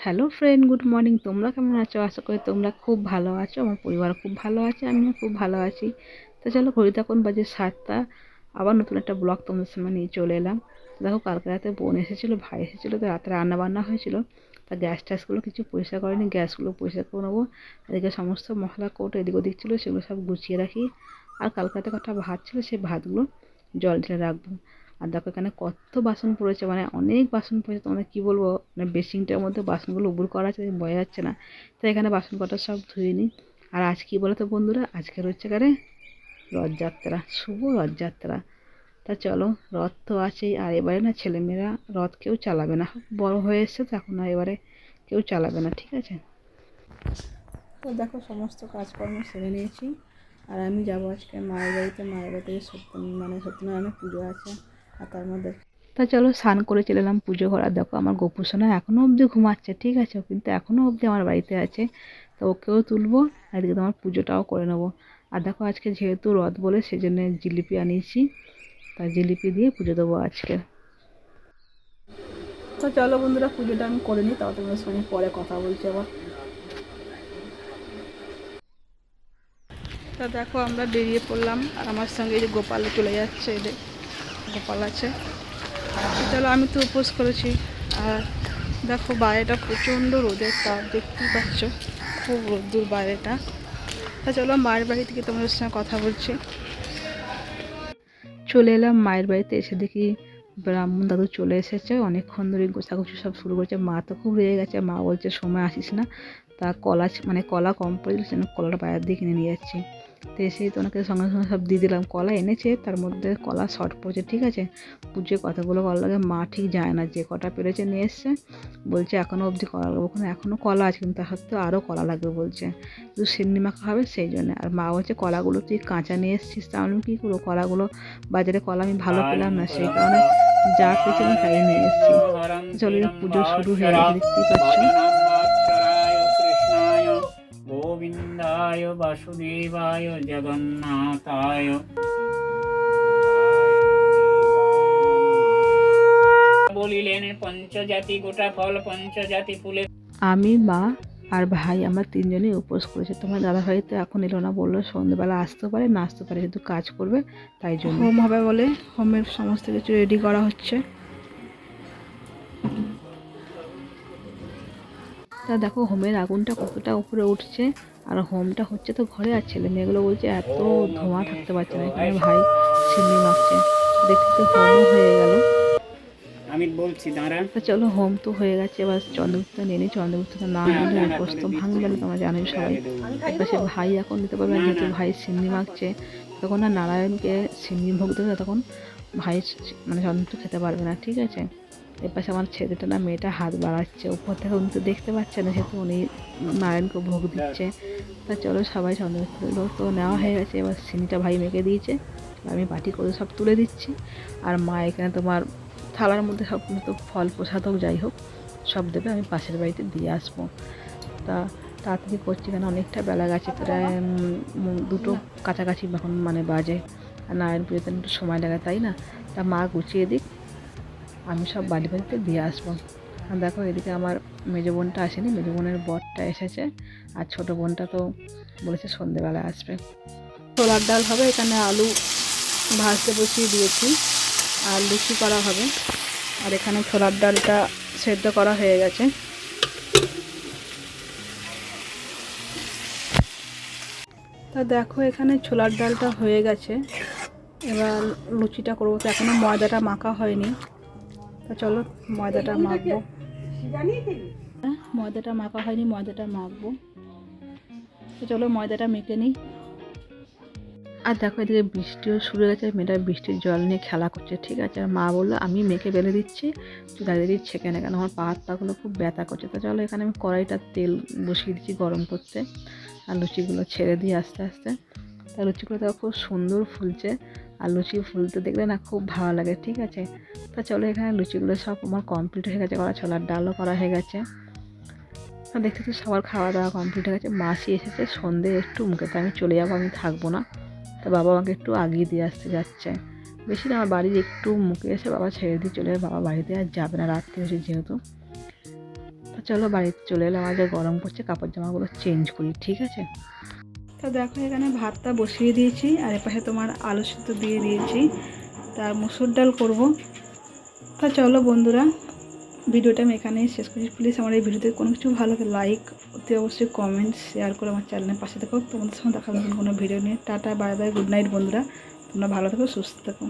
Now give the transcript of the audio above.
Hello friend good morning তোমরা কেমন আছো? আশা করি তোমরা খুব ভালো আছো। আমার পরিবার খুব ভালো আছে, আমিও খুব ভালো আছি। তো চলো ঘড়ি তখন বাজে সাতটা। আবার নতুন একটা ব্লগ তোমাদের সামনে নিয়ে চলে এলাম। দেখো, কালকে রাতে বোন এসেছিল, ভাই এসেছিল, তো রাতে রান্না বান্না হয়েছিল। তা গ্যাস ট্যাসগুলো কিছু পরিষ্কার করেনি গ্যাসগুলো পরিষ্কার করে নেব। এদিকে সমস্ত মশলা কোট এদিক ওদিক ছিল, সেগুলো সব গুছিয়ে রাখি। আর কালকে রাতে কটা ভাত ছিল, সেই ভাতগুলো জল ঢেলে রাখব। আর দেখো এখানে কত বাসন পড়েছে মানে অনেক বাসন পড়েছে, তোমাদের কী বলব? মানে বেসিংটার মধ্যে বাসনগুলো উবুর করা আছে, বোঝা যাচ্ছে না। তো এখানে বাসন কটা সব ধুয়ে নিই। আর আজ কী বলো তো বন্ধুরা? আজকে হচ্ছে কারে রথযাত্রা, শুভ রথযাত্রা। তা চলো, রথ তো আছেই, আর এবারে না ছেলেমেয়েরা রথ কেউ চালাবে না। বড় হয়ে এসছে তো এখন আর এবারে কেউ চালাবে না, ঠিক আছে? তো দেখো, সমস্ত কাজকর্ম সেরে নিয়েছি। আর আমি যাব আজকে মায়ের বাড়িতে মায়ের বাড়িতে সত্য মানে সত্যনারায়ণের পুজো আছে। আর তার মধ্যে। তা চলো স্নান করে চলে এলাম পুজো করার। দেখো আমার গোপু সোনা এখনও অবধি ঘুমাচ্ছে, ঠিক আছে? কিন্তু এখনও অবধি আমার বাড়িতে আছে। তো ওকেও তুলবো, আর এদিকে তোমার পুজোটাও করে নেব। আর দেখো আজকে যেহেতু রথ বলে, সেজন্য জিলিপি আনিয়েছি। তা জিলিপি দিয়ে পুজো দেবো আজকে। তো চলো বন্ধুরা, পুজোটা আমি করে নিই তাও তোমাদের সঙ্গে পরে কথা বলছি আবার। তা দেখো আমরা বেরিয়ে পড়লাম, আর আমার সঙ্গে যে গোপাল চলে যাচ্ছে এদের। গোপাল আছে। চলো আমি তো উপোস করেছি। আর দেখো বাইরেটা প্রচণ্ড রোদের তাপ দেখতেই পাচ্ছ। খুব রোদ্দুর বাইরেটা। তা চলো মায়ের বাড়ি থেকে তোমাদের সঙ্গে কথা বলছি। চলে এলাম মায়ের বাড়িতে, এসে দেখি ব্রাহ্মণ দাদু চলে এসেছে। অনেকক্ষণ ধরে গোছাগুছি সব শুরু করেছে। মা তো খুব রেগে গেছে। মা বলছে, সময় আসিস না। তা কলা মানে কলা কম পড়েছিল কলাটা বাইরের দিয়ে কিনে নিয়ে যাচ্ছি। তো এসেই তো ওনাকে সঙ্গে সঙ্গে সব দিয়ে দিলাম। কলা এনেছে তার মধ্যে কলা শর্ট পড়েছে ঠিক আছে? পুজোয় কতগুলো কলা লাগে মা ঠিক যায় না যে কটা পেরেছে নিয়ে এসছে। বলছে এখনও অবধি কলা লাগবে। ওখানে এখনও কলা আছে কিন্তু তার সত্ত্বেও আরও কলা লাগবে বলছে। শুধু সিন্নি মাখা হবে সেই জন্য। আর মা বলছে কলাগুলো তুই কাঁচা নিয়ে এসছিস। তা আমি কী করব? কলাগুলো বাজারে কলা আমি ভালো পেলাম না সেই কারণে যা পেয়েছিলাম তাই নিয়ে এসেছি। চলো পুজো শুরু হয়ে গেছে দেখতেই পাচ্ছ। গোবিন্দায় বাসুদেবায় জগন্নাথায় বলিলেন পঞ্চজাতি গোটা ফল পঞ্চজাতি ফুলে আমি মা আর ভাই আমরা তিনজনই উপোস করেছি। তোমার দাদা ভাই তো এখন এলো না বলল সন্ধ্যেবেলা আসতে পারে না আসতে পারে যেহেতু কাজ করবে তাই জন্য। হোম হবে বলে হোমের সমস্ত কিছু রেডি করা হচ্ছে। তা দেখো হোমের আগুনটা কতটা উপরে উঠছে। আর হোমটা হচ্ছে তো ঘরে আর ছেলে মেয়েগুলো বলছে এত ধোঁয়া থাকতে পারছে না। এখানে ভাই সিন্নি মাখছে। দেখতে তো হোমও হয়ে গেল। আমি বলছি দাঁড়া চলো হোম তো হয়ে গেছে। এবার চন্দ্রগুপ্ত নিয়ে নিই চন্দ্রগুপ্তটা না হলে উপোস তো ভাঙবে না তোমরা জানোই সবাই। এবার সে ভাই এখন দিতে পারবে না যেহেতু ভাই সিন্নি মাখছে তখন না নারায়ণকে সিন্নি ভোগ দেবে তখন ভাই মানে চন্দ্রগুপ্ত খেতে পারবে না ঠিক আছে? এর পাশে আমার ছেলেটা না মেয়েটা হাত বাড়াচ্ছে। উপর থেকে উনি তো দেখতে পাচ্ছে না, সেহেতু উনি নারায়ণকে ভোগ দিচ্ছে। তা চলো সবাই চন্দ্রগুপ্ত তো নেওয়া হয়ে গেছে, এবার সিনিটা ভাই মেখে দিয়েছে। আমি বাটি করে সব তুলে দিচ্ছি। আর মা এখানে তোমার থালার মধ্যে সব তো ফল প্রসাদ হোক যাই হোক, সব দেবে আমি পাশের বাড়িতে দিয়ে আসব। তা তাড়াতাড়ি করছি কেন? অনেকটা বেলা গেছে, প্রায় দুটো কাছাকাছি এখন মানে বাজে। আর নারায়ণ পুজোতে একটু সময় লাগে, তাই না? তা মা গুছিয়ে দিক। আমি সব বাড়ি বাড়িতে দিয়ে আসব। আর দেখো এদিকে আমার মেজো বোনটা আসেনি, মেজো বোনের বরটা এসেছে। আর ছোটো বোনটা তো বলেছে সন্ধেবেলা আসবে। ছোলার ডাল হবে, এখানে আলু ভাজতে বসিয়ে দিয়েছি। আর লুচি করা হবে। আর এখানে ছোলার ডালটা সেদ্ধ করা হয়ে গেছে। তা দেখো এখানে ছোলার ডালটা হয়ে গেছে। এবার লুচিটা করব। তো এখনও ময়দাটা মাখা হয়নি। তা চলো, ময়দাটা মাখবো। ময়দাটা মাখা হয়নি, ময়দাটা মাখবো। তো চলো, ময়দাটা মেখে নিই। আর দেখো, এদিকে বৃষ্টিও শুরু হয়ে গেছে, মেয়েটা বৃষ্টির জল নিয়ে খেলা করছে, ঠিক আছে? আর মা বলল, আমি মেখে বেলে দিচ্ছি, তুই দাঁড়িয়ে দিচ্ছি কেন কেন? আমার পা হাত পাগুলো খুব ব্যথা করছে। তো চলো, এখানে আমি কড়াইটা তেল বসিয়ে দিচ্ছি গরম করতে, আর লুচিগুলো ছেড়ে দিই আস্তে আস্তে। তা লুচিগুলো দেখো, খুব সুন্দর ফুলছে। আর লুচি ফুলতে দেখলে না খুব ভালো লাগে, ঠিক আছে? তা চলো এখানে লুচিগুলো সব আমার কমপ্লিট হয়ে গেছে করা, ছোলার ডালও করা হয়ে গেছে। দেখতে তো সবার খাওয়া দাওয়া কমপ্লিট হয়ে গেছে, মাসি এসেছে, সন্ধে একটু মুখে, তো আমি চলে যাব, আমি থাকব না। তা বাবা আমাকে একটু আগিয়ে দিয়ে আসতে যাচ্ছে। বেশি না, আমার বাড়ির একটু মুখে এসে বাবা ছেড়ে দিয়ে চলে যাবে, বাবা বাড়িতে আর যাবে না, রাত্রি হয়েছে যেহেতু। তা চলো বাড়িতে চলে এলাম, আজ গরম পড়ছে কাপড় জামাগুলো চেঞ্জ করি, ঠিক আছে? তো দেখো, এখানে ভাতটা বসিয়ে দিয়েছি আর এপাশে তোমার আলু সিদ্ধ দিয়ে দিয়েছি। তার মুসুর ডাল করব। তা চলো বন্ধুরা, ভিডিওটা আমি এখানেই শেষ করছি। প্লিজ আমার এই ভিডিওতে কোনো কিছু ভালো লাগে লাইক অতি অবশ্যই কমেন্ট শেয়ার করে আমার চ্যানেলের পাশে থাকো তোমাদের সঙ্গে দেখা নতুন কোনো ভিডিও নিয়ে। Tata bye bye good night বন্ধুরা। তোমরা ভালো থাকো, সুস্থ থাকো।